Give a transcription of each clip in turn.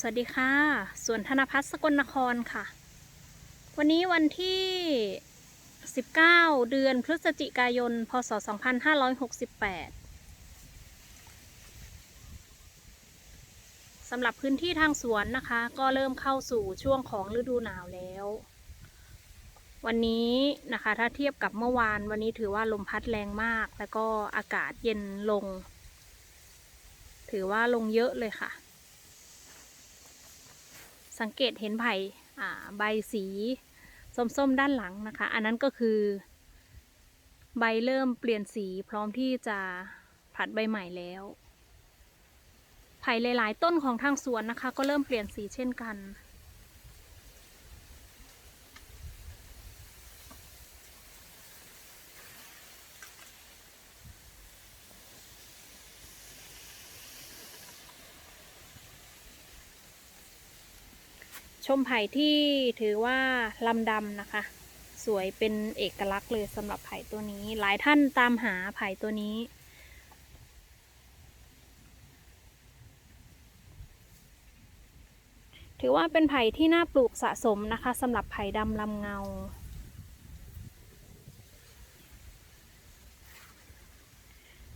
สวัสดีค่ะ สวนธนพัฒน์สกลนครค่ะ วันนี้วันที่ 19 เดือนพฤศจิกายน พศ 2568 สำหรับพื้นที่ทางสวนนะคะ ก็เริ่มเข้าสู่ช่วงของฤดูหนาวแล้ว วันนี้นะคะถ้าเทียบกับเมื่อวานวันนี้ถือว่าลมพัดแรงมาก แล้วก็อากาศเย็นลง ถือว่าลงเยอะเลยค่ะ สังเกตเห็นไผ่ใบสีส้มๆด้านหลังนะคะ อันนั้นก็คือ ใบเริ่มเปลี่ยนสีพร้อมที่จะผลัดใบใหม่แล้ว ไผ่หลาย ๆ ต้นของทางสวนนะคะ ก็เริ่มเปลี่ยนสีเช่นกัน ชมไผ่ที่ถือว่าลำดำนะคะ สวยเป็นเอกลักษณ์เลยสำหรับไผ่ตัวนี้ หลายท่านตามหาไผ่ตัวนี้ ถือว่าเป็นไผ่ที่น่าปลูกสะสมนะคะสำหรับไผ่ดำลำเงา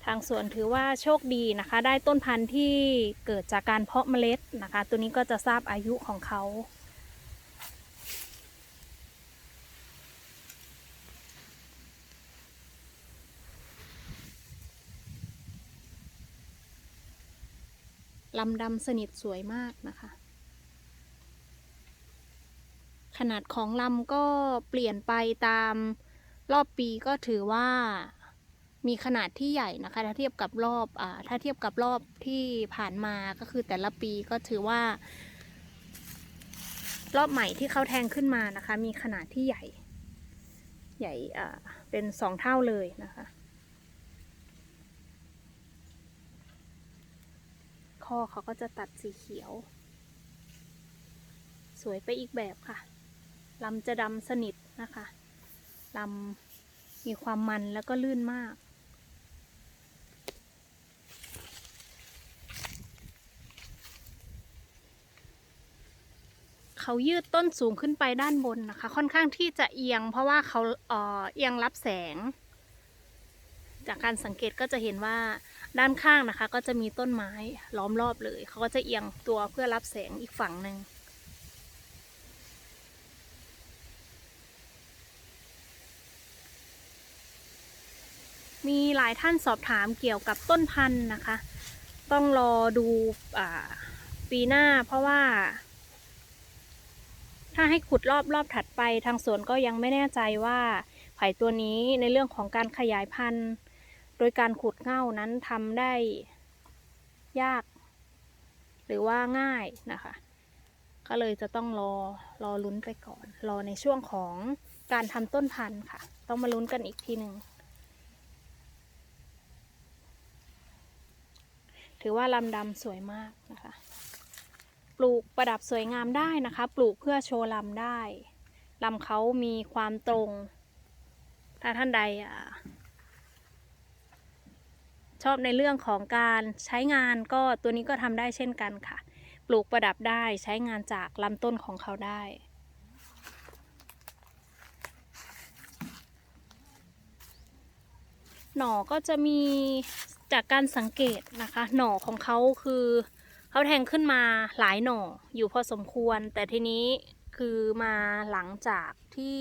ทางสวนถือว่าโชคดีนะคะ ได้ต้นพันธุ์ที่เกิดจากการเพาะเมล็ดนะคะ ตัวนี้ก็จะทราบอายุของเขา ลำดำสนิทสวยมากนะคะ ขนาดของลำก็เปลี่ยนไปตามรอบปีก็ถือว่ามีขนาดที่ใหญ่นะคะ ถ้าเทียบกับรอบอ่าถ้าเทียบกับรอบที่ผ่านมาก็คือแต่ละปีก็ถือว่า รอบใหม่ที่เขาแทงขึ้นมานะคะ มีขนาดที่ใหญ่ ใหญ่อ่าเป็นสองเท่าเลยนะคะ ข้อเขาก็จะตัดสีเขียว สวยไปอีกแบบค่ะลำจะดำสนิทนะคะลำมีความมันแล้วก็ลื่นมากเขายืดต้นสูงขึ้นไปด้านบนนะคะ ค่อนข้างที่จะเอียง เพราะว่าเขาเออเอียงรับแสง จากการสังเกตก็จะเห็นว่าด้านข้างนะคะ ก็จะมีต้นไม้ล้อมรอบเลย เขาก็จะเอียงตัวเพื่อรับแสงอีกฝั่งหนึ่งมีหลายท่านสอบถามเกี่ยวกับต้นพันธุ์นะคะ ต้องรอดูอ่าปีหน้าเพราะว่า ถ้าให้ขุดรอบรอบถัดไปทางสวนก็ยังไม่แน่ใจว่าไผ่ตัวนี้ในเรื่องของการขยายพันธุ์ โดยการขุดเง่านั้นทำได้ยาก หรือว่าง่ายนะคะ ก็เลยจะต้องรอรอลุ้นไปก่อน รอในช่วงของการทำต้นพันธุ์ค่ะ ต้องมาลุ้นกันอีกทีหนึ่งถือว่าลำดำสวยมากนะคะ ปลูกประดับสวยงามได้นะคะ ปลูกเพื่อโชว์ลำได้ลำเขามีความตรง ถ้าท่านใดอะ ชอบในเรื่องของการใช้งานก็ตัวนี้ก็ทำได้เช่นกันค่ะ ปลูกประดับได้ใช้งานจากลำต้นของเขาได้หน่อก็จะมีจากการสังเกตนะคะ หน่อของเขาคือเขาแทงขึ้นมาหลายหน่ออยู่พอสมควร แต่ทีนี้คือมาหลังจากที่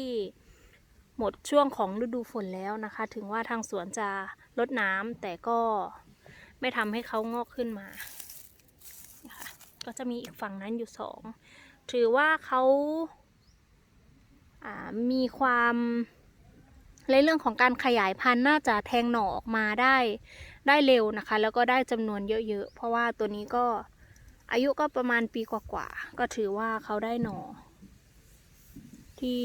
หมดช่วงของฤดูฝนแล้วนะคะ ถึงว่าทางสวนจะ ลดน้ำแต่ก็ไม่ทำให้เขางอกขึ้นมานะคะก็จะมีอีกฝั่งนั้นอยู่สองถือว่าเขาามีความในเรื่องของการขยายพันธุ์น่าจะแทงหน่อออกมาได้ได้เร็วนะคะ แล้วก็ได้จำนวนเยอะๆ เพราะว่าตัวนี้ก็อายุก็ประมาณปีกว่าๆ ก็ถือว่าเขาได้หน่อที่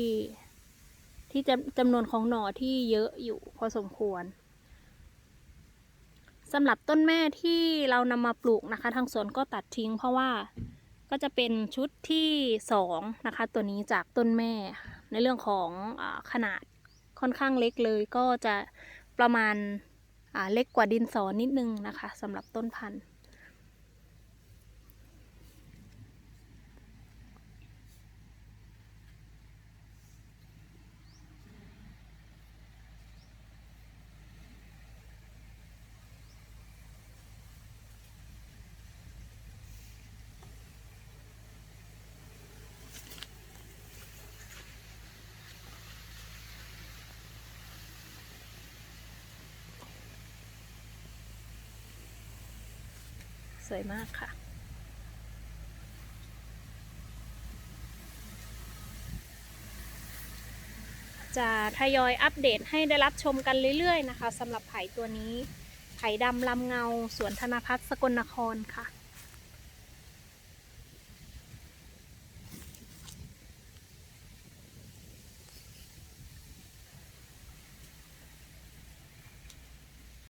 ที่จำจำนวนของหน่อที่เยอะอยู่พอสมควร สำหรับต้นแม่ที่เรานำมาปลูกนะคะ ทางสวนก็ตัดทิ้ง เพราะว่าก็จะเป็นชุดที่สองนะคะ ตัวนี้จากต้นแม่ ในเรื่องของอขนาดค่อนข้างเล็กเลยก็จะประมาณเล็กกว่าดินสอนิดนึงนะคะสำหรับต้นพันธุ์ สวยมากค่ะ จะทยอยอัปเดตให้ได้รับชมกันเรื่อยๆนะคะสำหรับไผ่ตัวนี้ ไผ่ดำลำเงา สวนธนพัฒน์สกลนครค่ะ